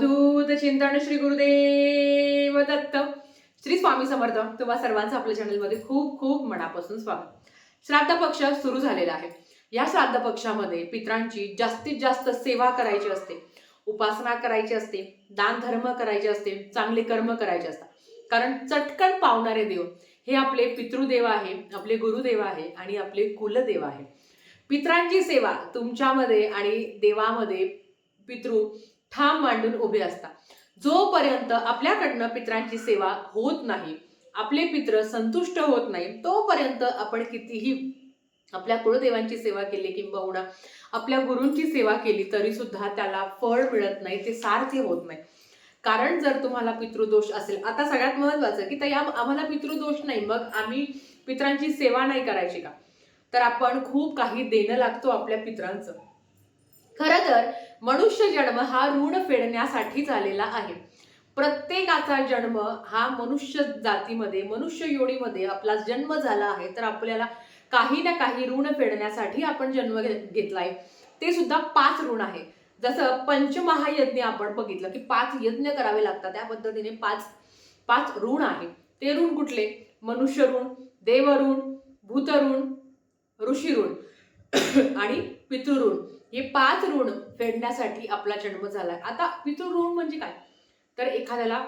अवधूत चिंतन श्री गुरुदेव दत्त. श्री स्वामी समर्थ तुम्हा सर्वांचं आपल्या चॅनलमध्ये खूप खूप मनापासून स्वागत. श्राद्ध पक्ष सुरू झालेला आहे. या श्राद्ध पक्षामध्ये पित्रांची जास्तीत जास्त सेवा करायची असते. उपासना करायची असते दान धर्म करायचे असते चांगले कर्म करायचे असतात. कारण चटकन पावणारे देव हे आपले पितृदेव आहे आपले गुरुदेव आहे आणि आपले कुलदेव आहे. पित्रांची सेवा तुमच्यामध्ये आणि देवामध्ये पितृ ठाम मांडून उभे असतात. जोपर्यंत आपल्याकडनं पित्रांची सेवा होत नाही आपले पित्र संतुष्ट होत नाही तोपर्यंत आपण कितीही आपल्या कुळदेवांची सेवा केली किंबहुना आपल्या गुरूंची सेवा केली तरी सुद्धा त्याला फळ मिळत नाही ते सार्थ होत नाही. कारण जर तुम्हाला पितृदोष असेल आता सगळ्यात महत्वाचं की त्या आम्हाला पितृदोष नाही मग आम्ही पित्रांची सेवा नाही करायची का? तर आपण खूप काही देणं लागतो आपल्या पित्रांचं. खरं तर मनुष्य जन्म हा ऋण फेडण्यासाठी झालेला आहे. प्रत्येकाचा जन्म हा मनुष्य जातीमध्ये मनुष्य योनीमध्ये आपला जन्म झाला आहे तर आपल्याला काही ना काही ऋण फेडण्यासाठी आपण जन्म घे- घेतलाय. ते सुद्धा पाच ऋण आहे. जसं पंचमहायज्ञ आपण बघितलं की पाच यज्ञ करावे लागतात. त्या पद्धतीने पाच पाच ऋण आहे. ते ऋण कुठले? मनुष्य ऋण देवऋण भूतऋण ऋषी ऋण आणि पितृऋण हे पाच ऋण फेडण्यासाठी आपला जन्म झाला आहे आता पितृऋण म्हणजे काय? तर एखाद्याला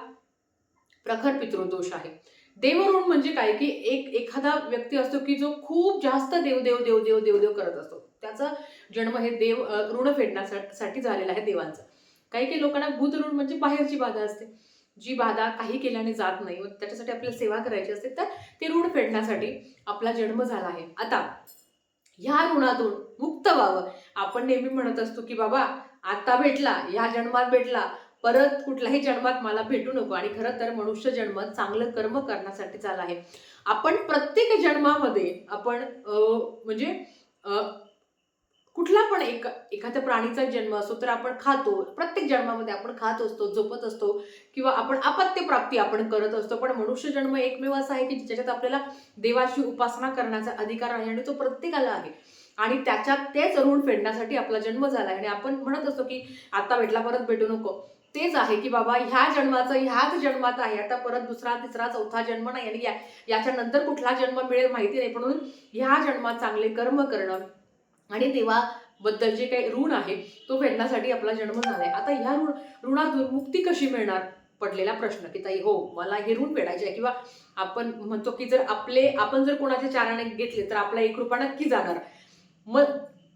प्रखर पितृदोष आहे. देवऋण म्हणजे काय? की एक एखादा व्यक्ती असतो की जो खूप जास्त देव देव देव देव देव देव करत असतो. त्याचा जन्म हे देव ऋण फेडण्यासाठी झालेला आहे देवांचा. काही काही लोकांना भूत ऋण म्हणजे बाहेरची बाधा असते. जी बाधा काही केल्याने जात नाही त्याच्यासाठी आपल्याला सेवा करायची असते तर ते ऋण फेडण्यासाठी आपला जन्म झाला आहे. आता ह्या ऋणातून मुक्त व्हावं. आपण नेहमी म्हणत असतो की बाबा आता भेटला ह्या जन्मात भेटला. परत कुठल्याही जन्मात मला भेटू नको. आणि खरं तर मनुष्य जन्म चांगलं कर्म करण्यासाठी झाला आहे. आपण प्रत्येक जन्मामध्ये आपण अं, म्हणजे कुठला पण एक एखाद्या प्राणीचा जन्म असतो तर आपण खातो. प्रत्येक जन्मामध्ये आपण खात असतो झोपत असतो किंवा आपण अपत्य प्राप्ती आपण करत असतो. पण मनुष्य जन्म एकमेव असा आहे की ज्याच्यात आपल्याला देवाची उपासना करण्याचा अधिकार आहे आणि तो प्रत्येकाला आहे. आणि त्याच्यात तेच ऋण फेडण्यासाठी आपला जन्म झाला आहे. आणि आपण म्हणत असतो की आता भेटला परत भेटू नको. तेच आहे की बाबा ह्या जन्माचं ह्याच जन्मात आहे. आता परत दुसरा तिसरा चौथा जन्म नाही आणि या याच्यानंतर कुठला जन्म मिळेल माहिती नाही. म्हणून ह्या जन्मात चांगले कर्म करणं आणि देवाबद्दल जे काही ऋण आहे तो फेडण्यासाठी आपला जन्म झालाय. आता ह्या ऋण ऋणातून मुक्ती कशी मिळणार? पडलेला प्रश्न की ताई हो मला हे ऋण फेडायचे आहे किंवा आपण म्हणतो की जर आपले आपण जर कोणाच्या चाराने घेतले तर आपला एक रुपया नक्की जाणार. मग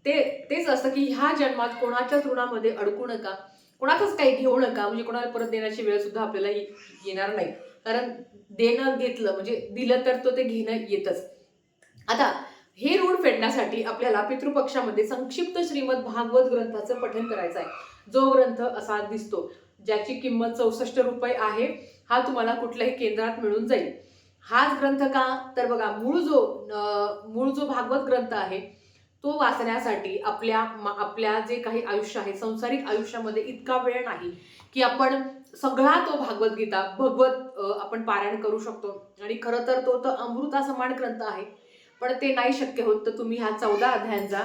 ते तेच असतं की ह्या जन्मात कोणाच्याच ऋणामध्ये अडकू नका. कोणाचंच काही घेऊ नका. म्हणजे कोणाला परत देण्याची वेळ सुद्धा आपल्याला ये- येणार नाही. कारण देणं घेतलं म्हणजे दिलं तर तो ते घेणं येतच. आता हे ऋण फेडण्यासाठी आपल्याला पितृपक्षामध्ये संक्षिप्त श्रीमद भागवत ग्रंथाचं पठन करायचं आहे. जो ग्रंथ असा दिसतो ज्याची किंमत चौसष्ट रुपये आहे हा तुम्हाला कुठल्याही केंद्रात मिळून जाईल. हाच ग्रंथ का? तर बघा मूळ जो मूळ जो भागवत ग्रंथ आहे तो वाचण्यासाठी आपल्या आपल्या जे काही आयुष्य आहे संसारिक आयुष्यामध्ये इतका वेळ नाही की आपण सगळा तो भागवत गीता भगवत आपण पारायण करू शकतो. आणि खरं तर तो तर अमृता समान ग्रंथ आहे. पण ते नाही शक्य होत तर तुम्ही ह्या चौदा अध्यायांचा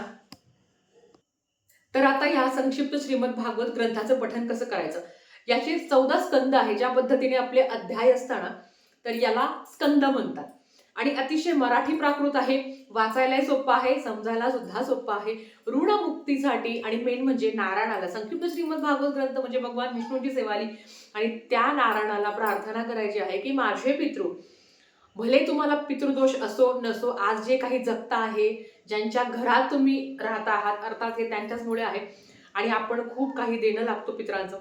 तर आता ह्या संक्षिप्त श्रीमद भागवत ग्रंथाचं पठन कसं करायचं? याचे चौदा स्कंद आहे ज्या पद्धतीने आपले अध्याय असताना तर याला स्कंद म्हणतात. आणि अतिशय मराठी प्राकृत आहे वाचायलाही सोपं आहे समजायला सुद्धा सोपं आहे. ऋणमुक्तीसाठी आणि मेन म्हणजे नारायणाला. संक्षिप्त श्रीमद भागवत ग्रंथ म्हणजे भगवान विष्णूंची सेवाली. आणि त्या नारायणाला प्रार्थना करायची आहे की माझे पितृ भले तुम्हाला पितृदोष असो नसो आज जे काही जगता आहे ज्यांच्या घरात तुम्ही राहत आहात अर्थात हे त्यांच्याचमुळे आहे आणि आपण खूप काही देणं लागतो पित्रांचं.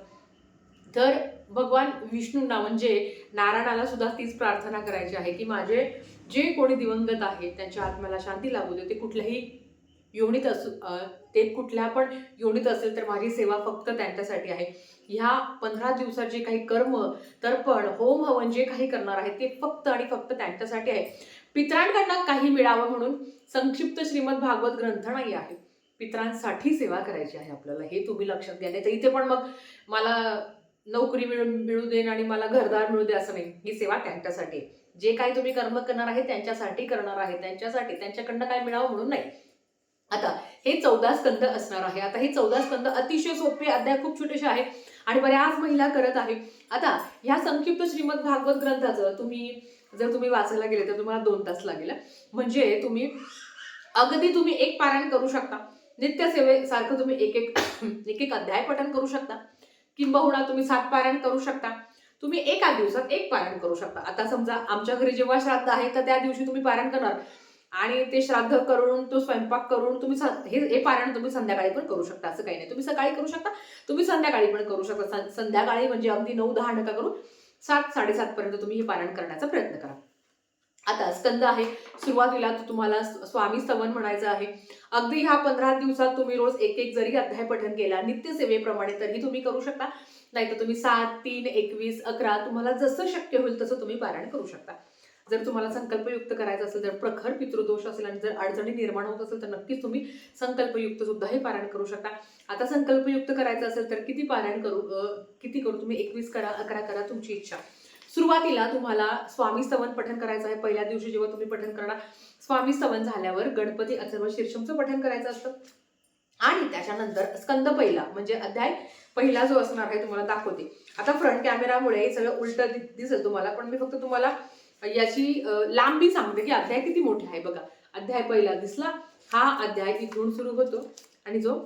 तर भगवान विष्णूंना म्हणजे नारायणाला सुद्धा तीच प्रार्थना करायची आहे की माझे जे कोणी दिवंगत आहे त्यांच्या आत्म्याला शांती लागू दे. ते कुठल्याही योनीत असू ते कुठल्या पण योनीत असेल तर माझी सेवा फक्त त्यांच्यासाठी आहे. ह्या पंधरा दिवसात जे काही कर्म तर्पण होम हवन जे काही करणार आहे ते फक्त आणि फक्त त्यांच्यासाठी आहे. पित्रांकडनं काही मिळावं म्हणून संक्षिप्त श्रीमद भागवत ग्रंथ नाही आहे. पित्रांसाठी सेवा करायची आहे आपल्याला हे तुम्ही लक्षात घ्या. नाही तर इथे पण मग मला नोकरी मिळू मिळू दे आणि मला घरदार मिळू दे असं नाही. ही सेवा त्यांच्यासाठी आहे. जे काही तुम्ही कर्म करणार आहे त्यांच्यासाठी करणार आहे. त्यांच्यासाठी त्यांच्याकडनं काय मिळावं म्हणून नाही. आता हे चौदा स्कंद असणार आहे. आता हे चौदा स्कंद अतिशय सोपे अध्याय खूप छोटेसे आहे. आणि बऱ्याच महिला करत आहे आता ह्या संक्षिप्त श्रीमद भागवत ग्रंथाचं तुम्ही जर तुम्ही वाचायला गेले तर तुम्हाला दोन तास लागेल. म्हणजे तुम्ही अगदी तुम्ही एक पारायण करू शकता. नित्यसेवेसारखं तुम्ही एक एक एक एक अध्याय पठण करू शकता. किंबहुना तुम्ही सात पारायण करू शकता. तुम्ही एका दिवसात एक पारायण करू शकता. आता समजा आमच्या घरी जेव्हा श्राद्ध आहे तर त्या दिवशी तुम्ही पारायण करणार. आणि ते श्राद्ध करून तो स्वयंपाक करून तुम्ही हे हे पारायण तुम्ही संध्याकाळी पण करू शकता असं काही नाही. तुम्ही सकाळी करू शकता तुम्ही संध्याकाळी पण करू शकता. संध्याकाळी म्हणजे अगदी नऊ दहा नका करून सात साडेसात पर्यंत तुम्ही हे पारायण करण्याचा प्रयत्न करा. आता स्कंद आहे. सुरुवातीला तुम्हाला स्वामी स्तवन म्हणायचं आहे. अगदी ह्या पंधरा दिवसात तुम्ही रोज एक एक जरी अध्याय पठन केला नित्यसेवेप्रमाणे तरी तुम्ही करू शकता. नाहीतर तुम्ही सात तीन एकवीस अकरा तुम्हाला जसं शक्य होईल तसं तुम्ही पारायण करू शकता. जर तुम्हाला संकल्पयुक्त करायचं असेल जर प्रखर पितृदोष असेल आणि जर अडचणी निर्माण होत असेल तर नक्कीच तुम्ही संकल्पयुक्त सुद्धा हे पारायण करू शकता. आता संकल्पयुक्त करायचं असेल तर किती पारायण करू किती करू तुम्ही? एकवीस करा अकरा करा तुमची इच्छा. सुरुवातीला तुम्हाला स्वामी स्तवन पठन करायचं आहे. पहिल्या दिवशी जेव्हा तुम्ही पठन करणार स्वामी स्तवन झाल्यावर गणपती अथर्व शीर्षमचं पठन करायचं असतं. आणि त्याच्यानंतर स्कंद पहिला म्हणजे अध्याय पहिला जो असणार आहे तुम्हाला दाखवते. आता फ्रंट कॅमेरामुळे सगळं उलट दि- दिसेल तुम्हाला पण मी फक्त तुम्हाला याची लांबी सांगते की अध्याय किती मोठा आहे. बघा अध्याय पहिला दिसला हा अध्याय इथून सुरू होतो आणि जो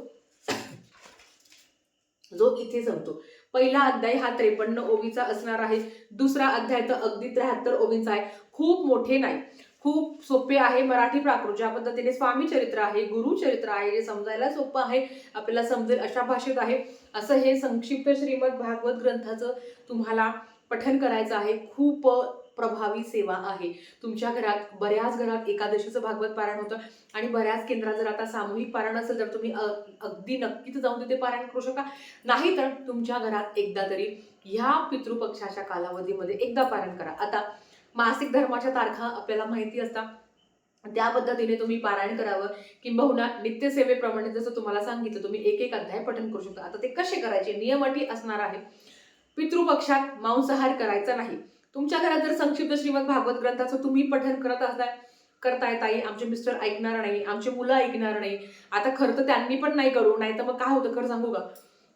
जो इथे संपतो पहिला अध्याय हा त्रेपन्न ओवीचा असणार आहे. दुसरा अध्याय तर अगदी त्र्याहत्तर ओवींचा आहे. खूप मोठे नाही. खूप सोपे आहे मराठी प्राकृत ज्या पद्धतीने स्वामी चरित्र आहे गुरु चरित्र आहे जे समजायला सोपं आहे. आपल्याला समजेल अशा भाषेत आहे. असं हे संक्षिप्त श्रीमद भागवत ग्रंथाचं तुम्हाला पठन करायचं आहे. खूप प्रभावी सेवा आहे. तुमच्या घरात बऱ्याच घरात एकादशीचं भागवत पारायण होतं आणि बऱ्याच केंद्रात जर आता सामूहिक पारायण असेल तर तुम्ही अ- अगदी नक्कीच जाऊन तिथे पारायण करू शकता. नाही तर तुमच्या घरात एकदा तरी ह्या पितृपक्षाच्या कालावधीमध्ये एकदा पारायण करा. आता मासिक धर्माच्या तारखा आपल्याला माहिती असतात. त्या पद्धतीने तुम्ही पारायण करावं किंबहुना नित्यसेवेप्रमाणे जसं तुम्हाला सांगितलं तुम्ही एक एक अध्याय पठण करू शकता. आता ते कसे करायचे? नियम अटी असणार आहे. पितृपक्षात मांसाहार करायचा नाही. तुमच्या घरात जर संक्षिप्त श्रीमद भागवत ग्रंथाचं तुम्ही पठन करत असताय करताय ताई आमचे मिस्टर ऐकणार नाही आमचे मुलं ऐकणार नाही. आता खरं तर त्यांनी पण नाही करू नाही तर मग काय होतं खरं सांगू का?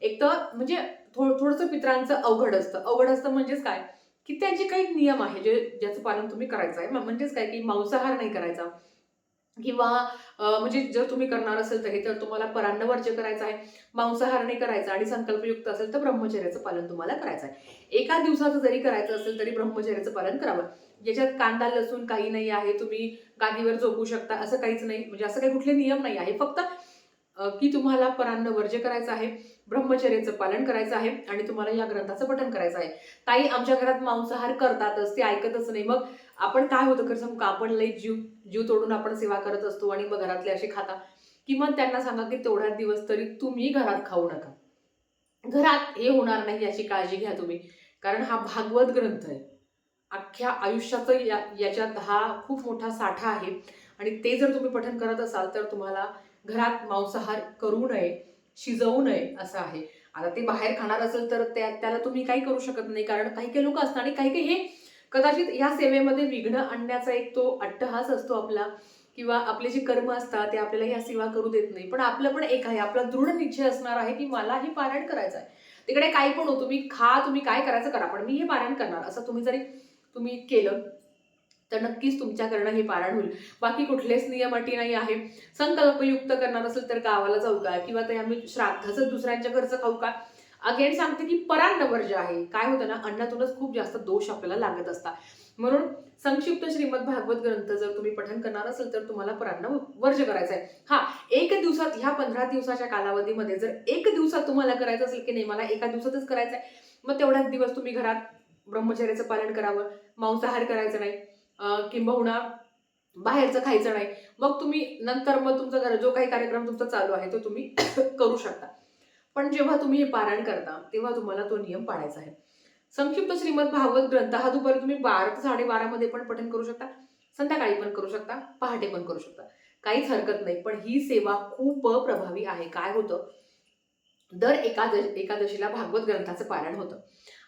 एक तर म्हणजे थोडं थोडंसं पित्रांचं अवघड असतं. अवघड असतं म्हणजेच काय? की त्यांचे काही नियम आहे जे ज्याचं पालन तुम्ही करायचं आहे. म्हणजेच काय? की मांसाहार नाही करायचा. किंवा म्हणजे जर तुम्ही करणार असेल तर हे तर तुम्हाला परान्न वर्ज्य करायचं आहे मांसाहार नाही करायचा आणि संकल्पयुक्त असेल तर ब्रह्मचर्याचं पालन तुम्हाला करायचं आहे. एका दिवसाचं जरी करायचं असेल तरी ब्रह्मचर्याचं पालन करावं. ज्याच्यात कांदा लसूण काही नाही आहे तुम्ही गादीवर झोपू शकता असं काहीच नाही. म्हणजे असं काही कुठले नियम नाही आहे. फक्त की तुम्हाला परान्न वर्ज्य करायचं आहे ब्रह्मचर्याचं पालन करायचं आहे आणि तुम्हाला या ग्रंथाचं पठण करायचं आहे. ताई आमच्या घरात मांसाहार करतातच ते ऐकतच नाही. मग आपण काय होतं खरं सांगू का? आपण लई जीव जीव तोडून आपण सेवा करत असतो आणि मग घरातले असे खाता. किमान त्यांना सांगा की तेवढ्याच दिवस तरी तुम्ही घरात खाऊ नका. घरात हे होणार नाही याची काळजी घ्या तुम्ही. कारण हा भागवत ग्रंथ आहे. अख्ख्या आयुष्याचं या याच्यात हा खूप मोठा साठा आहे. आणि ते जर तुम्ही पठन करत असाल तर तुम्हाला घरात मांसाहार करू नये शिजवू नये असं आहे. आता ते बाहेर खाणार असेल तर त्या त्याला तुम्ही काही करू शकत नाही. कारण काही काही लोक असतात आणि काही काही हे कदाचित ह्या सेवेमध्ये विघ्न आणण्याचा एक तो अट्टहास असतो आपला किंवा आपले जे कर्म असतात ते आपल्याला ह्या सेवा करू देत नाही. पण आपलं पण एक आहे आपला दृढ निश्चय असणार आहे की मला हे पारायण करायचं आहे. तिकडे काही पण हो तुम्ही खा तुम्ही काय करायचं करा पण मी हे पारायण करणार. असं तुम्ही जरी तुम्ही केलं तर नक्कीच तुमच्याकडनं हे पारायण होईल. बाकी कुठलेच नियम अटी नाही आहे. संकल्पयुक्त करणार असेल तर गावाला जाऊ का? किंवा ते आम्ही श्राद्धाचं दुसऱ्यांच्या घरचं खाऊ का? अगेन सांगते की परान्नवर वर्ज आहे काय होतं ना अन्नातूनच खूप जास्त दोष आपल्याला लागत असतात. म्हणून संक्षिप्त श्रीमद भागवत ग्रंथ जर तुम्ही पठन करणार असेल तर तुम्हाला परान्न वर्ज करायचं आहे हा एक दिवसात ह्या पंधरा दिवसाच्या कालावधीमध्ये जर एक दिवसात तुम्हाला करायचं असेल की नाही मला एका दिवसातच करायचं आहे मग तेवढ्याच दिवस तुम्ही घरात ब्रह्मचर्याचं पालन करावं मांसाहार करायचं नाही किंबहुना बाहेरचं खायचं नाही मग तुम्ही नंतर मग तुमचा घर जो काही कार्यक्रम तुमचा चालू आहे तो तुम्ही करू शकता. पण जेव्हा तुम्ही हे पारायण करता तेव्हा तुम्हाला तो नियम पाळायचा आहे. संक्षिप्त श्रीमद भागवत ग्रंथ हा दुपारी तुम्ही बारा ते साडेबारामध्ये पण पठण करू शकता संध्याकाळी पण करू शकता पहाटे पण करू शकता. काहीच हरकत नाही पण ही सेवा खूप प्रभावी आहे. काय होतं? दर एकादश एकादशीला भागवत ग्रंथाचं पारायण होतं.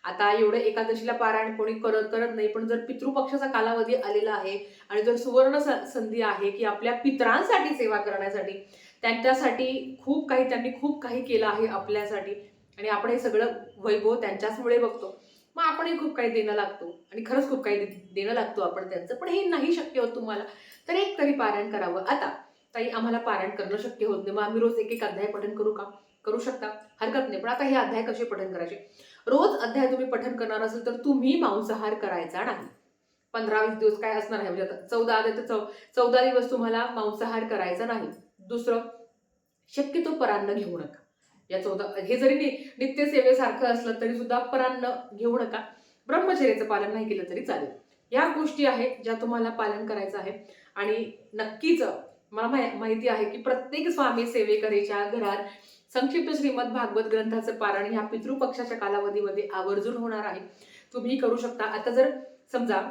आता एवढं एकादशीला पारायण कोणी करत करत नाही पण जर पितृपक्षाचा कालावधी आलेला आहे आणि जर सुवर्ण स- संधी आहे की आपल्या पितरांसाठी सेवा करण्यासाठी त्यांच्यासाठी खूप काही त्यांनी खूप काही केलं आहे आपल्यासाठी. आणि आपण हे सगळं वैभव त्यांच्याचमुळे बघतो. मग आपणही खूप काही देणं लागतो. आणि खरंच खूप काही देणं लागतो आपण त्यांचं. पण हे नाही शक्य होत तुम्हाला. तर एक तरी पारायण करावं. आता ताई आम्हाला पारायण करणं शक्य होत नाही. मग आम्ही रोज एक एक अध्याय पठण करू का? करू शकता. हरकत नाही. पण आता हे अध्याय कसे पठण करायचे? रोज अध्याय तुम्ही पठण करणार असेल तर तुम्ही मांसाहार करायचा नाही. पंधरा वीस दिवस काय असणार आहे? म्हणजे आता चौदा आले तर चौ चौदा दिवस तुम्हाला मांसाहार करायचा नाही. दुसरं शक्यतो परान्न घेऊ नका. या चौदा हे जरी नित्यसेवेसारखं असलं तरी सुद्धा परान्न घेऊ नका. ब्रह्मचर्याचं पालन नाही केलं तरी चालेल. या गोष्टी आहेत ज्या तुम्हाला पालन करायचं आहे. आणि नक्कीच मला माहिती आहे की प्रत्येक स्वामी सेवेकरीच्या घरात संक्षिप्त श्रीमद भागवत ग्रंथाचं पारायण ह्या पितृपक्षाच्या कालावधीमध्ये आवर्जून होणार आहे. तुम्ही करू शकता. आता जर समजा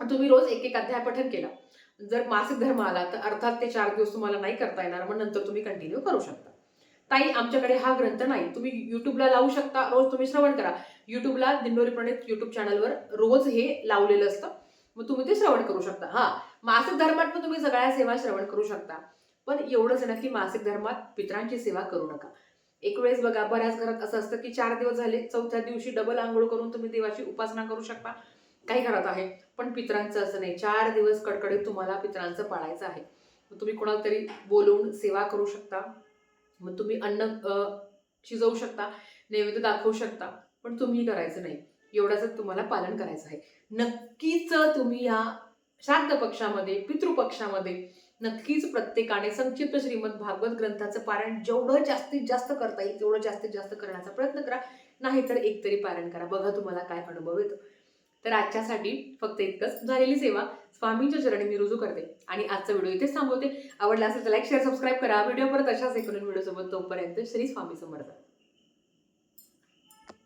तुम्ही रोज एक एक अध्याय पठन केला. जर मासिक धर्म आला तर अर्थात ते चार दिवस तुम्हाला नाही करता येणार मग नंतर तुम्ही कंटिन्यू करू शकता. ताई आमच्याकडे हा ग्रंथ नाही. तुम्ही युट्यूबला लावू शकता. रोज तुम्ही श्रवण करा. युट्यूबला दिंडोरी प्रणित युट्यूब चॅनलवर रोज हे लावलेलं असतं. मग तुम्ही ते श्रवण करू शकता. हा मासिक धर्मात पण तुम्ही सगळ्या सेवा श्रवण करू शकता. पण एवढंच आहे ना की मासिक धर्मात पित्रांची सेवा करू नका. एक वेळेस बघा बऱ्याच घरात असं असतं की चार दिवस झाले चौथ्या दिवशी डबल आंघोळ करून तुम्ही देवाची उपासना करू शकता. काही घरात आहे पण पित्रांचं असं नाही. चार दिवस कडकडीत तुम्हाला पित्रांचं पाळायचं आहे. मग तुम्ही कोणाला तरी बोलवून सेवा करू शकता. मग तुम्ही अन्न शिजवू शकता नैवेद्य दाखवू शकता पण तुम्ही करायचं नाही. एवढ्याच तुम्हाला पालन करायचं आहे. नक्कीच तुम्ही या श्राद्ध पक्षामध्ये पितृपक्षामध्ये नक्कीच प्रत्येकाने संक्षिप्त श्रीमद भागवत ग्रंथाचं पारायण जेवढं जास्तीत जास्त करता येईल तेवढं जास्तीत जास्त करण्याचा प्रयत्न करा. नाहीतर तर एकतरी पारायण करा. बघा तुम्हाला काय अनुभव येतो. तर आजच्यासाठी फक्त इतकंच. झालेली सेवा स्वामींच्या चरणी मी रुजू करते. आणि आजचा व्हिडिओ इथेच थांबवते. आवडला असेल तर लाईक शेअर सबस्क्राईब करा. व्हिडिओ परत अशाच एक व्हिडिओसोबत तोपर्यंत श्री स्वामी समर्थ.